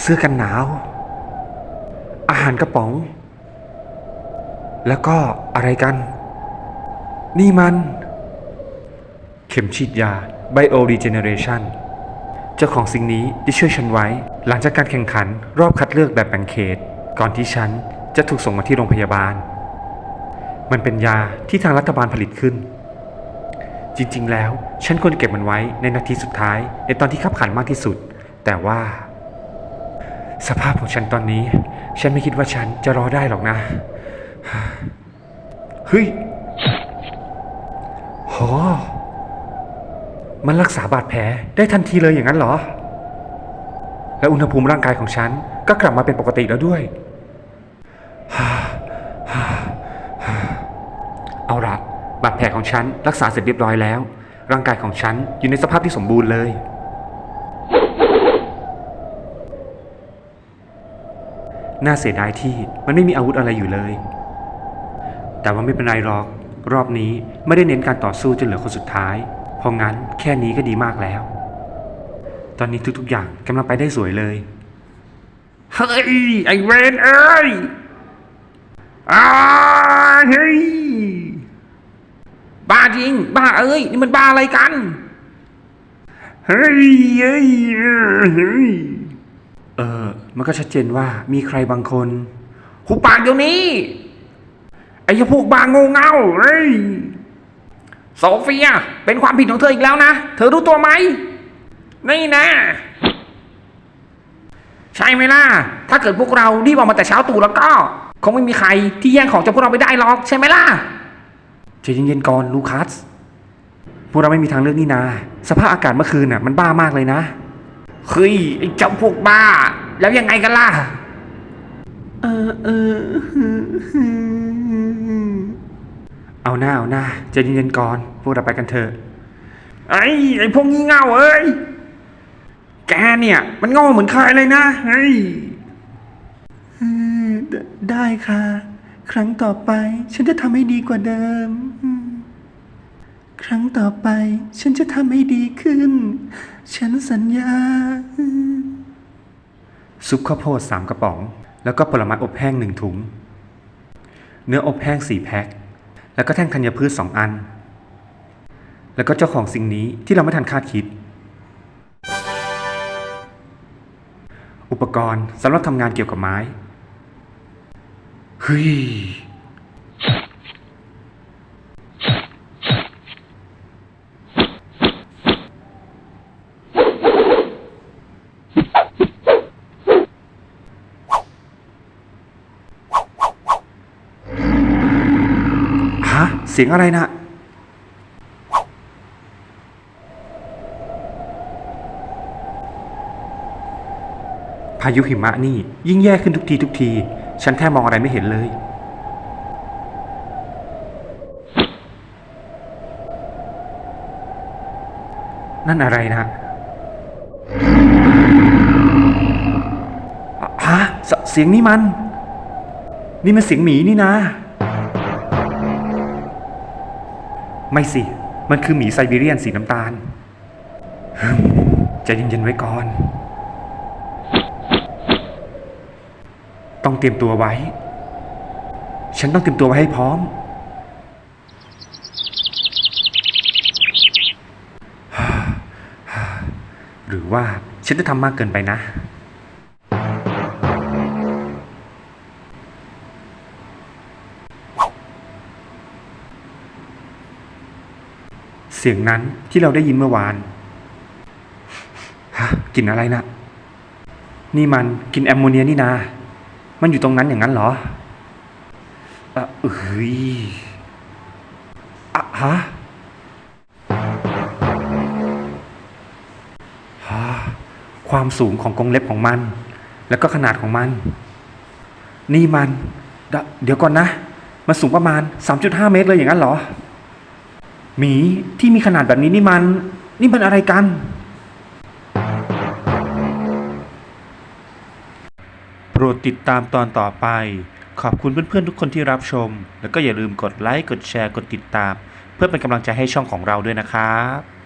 เสื้อกันหนาว อาหารกระป๋อง แล้วก็อะไรกัน นี่มัน เข็มฉีดยา Bio Regeneration เจ้าของสิ่งนี้ได้ช่วยฉันไว้ หลังจากการแข่งขันรอบคัดเลือกแบบแบ่งเขต ก่อนที่ฉันจะถูกส่งมาที่โรงพยาบาล มันเป็นยาที่ทางรัฐบาลผลิตขึ้น จริงๆ แล้ว ฉันควรเก็บมันไว้ในนาทีสุดท้าย ในตอนที่ขับขันมากที่สุด แต่ว่า สภาพของฉันตอนนี้ ฉันไม่คิดว่าฉันจะรอได้หรอกนะ เฮ้ยโหมันรักษาบาดแผลได้ทันทีเลยอย่างนั้นเหรอ และอุณหภูมิร่างกายของฉันก็กลับมาเป็นปกติแล้วด้วย เอาละบาดแผลของฉันรักษาเสร็จเรียบร้อยแล้ว ร่างกายของฉันอยู่ในสภาพที่สมบูรณ์เลย น่าเสียดายที่มันไม่มีอาวุธอะไรอยู่เลย แต่ว่าไม่เป็นไรหรอก รอบนี้ไม่ได้เน้นการต่อสู้จนเหลือคนสุดท้าย เพราะงั้นแค่นี้ก็ดีมากแล้ว ตอนนี้ทุกๆอย่างกำลังไปได้สวยเลย เฮ้ย ไอเวนเอ้ยอ้าเฮ้ย บ้าจริง บ้าเอ้ย นี่มันบ้าอะไรกัน เฮ้ยเฮ้ยเฮ้ย เออ มันก็ชัดเจนว่ามีใครบางคนหุบปากเดี๋ยวนี้ ไอ้พวกบ้าโง่เง่าเฮ้ยโซเฟีย เป็นความผิดของเธออีกแล้วนะ เธอรู้ตัวไหม นี่นะ ใช่ไหมล่ะ ถ้าเกิดพวกเรารีบออกมาแต่เช้าตู่แล้วก็ คงไม่มีใครที่แย่งของจากพวกเราไปได้หรอกใช่ไหมล่ะใจเย็นๆก่อนลูคัส พวกเราไม่มีทางเลือกนี่นา สภาพอากาศเมื่อคืนน่ะมันบ้ามากเลยนะ เฮ้ยไอ้เจ้าพวกบ้า แล้วยังไงกันล่ะ เออเออเอาหน้าเอาหน้าใจเย็นๆก่อน พวกเราไปกันเถอะไอ้ไอ้พวกงี่เง่าเอ้ย แกเนี่ย มันโง่เหมือนใครเลยนะเฮ้ยได้ค่ะ ครั้งต่อไป ฉันจะทำให้ดีกว่าเดิม ครั้งต่อไป ฉันจะทำให้ดีขึ้น ฉันสัญญา ซุปข้าวโพดสามกระป๋อง แล้วก็ผลไม้อบแห้งหนึ่งถุง เนื้ออบแห้งสี่แพ็ค แล้วก็แท่งธัญพืชสองอัน แล้วก็เจ้าของสิ่งนี้ที่เราไม่ทันคาดคิด อุปกรณ์สำหรับทำงานเกี่ยวกับไม้เฮ้ยะเสียงอะไรนะพายุหิมะนี่ยิ่งแย่ขึ้นทุกทีทุกที ฉันแทบมองอะไรไม่เห็นเลย นั่นอะไรนะฮะเสียงนี่มัน นี่มันเสียงหมีนี่นะ ไม่สิ มันคือหมีไซบีเรียนสีน้ำตาลฮึ่มใจเย็นๆไว้ก่อน ต้องเตรียมตัวไว้ ฉันต้องเตรียมตัวไว้ให้พร้อม หรือว่าฉันจะทำมากเกินไปนะ เสียงนั้นที่เราได้ยินเมื่อวานฮะกลิ่นอะไรนะนี่มันกลิ่นแอมโมเนียนี่นา มันอยู่ตรงนั้นอย่างนั้นเหรอเอะเอ้ยอะฮะฮะความสูงของกรงเล็บของมัน แล้วก็ขนาดของมัน นี่มันเดเดี๋ยวก่อนนะ มันสูงประมาณ 3.5 เมตรเลยอย่างนั้นเหรอ หมีที่มีขนาดแบบนี้นี่มัน นี่มันอะไรกัน โปรดติดตามตอนต่อไป ขอบคุณเพื่อนๆทุกคนที่รับชม แล้วก็อย่าลืมกดไลค์ กดแชร์ กดติดตาม เพื่อเป็นกำลังใจให้ช่องของเราด้วยนะครับ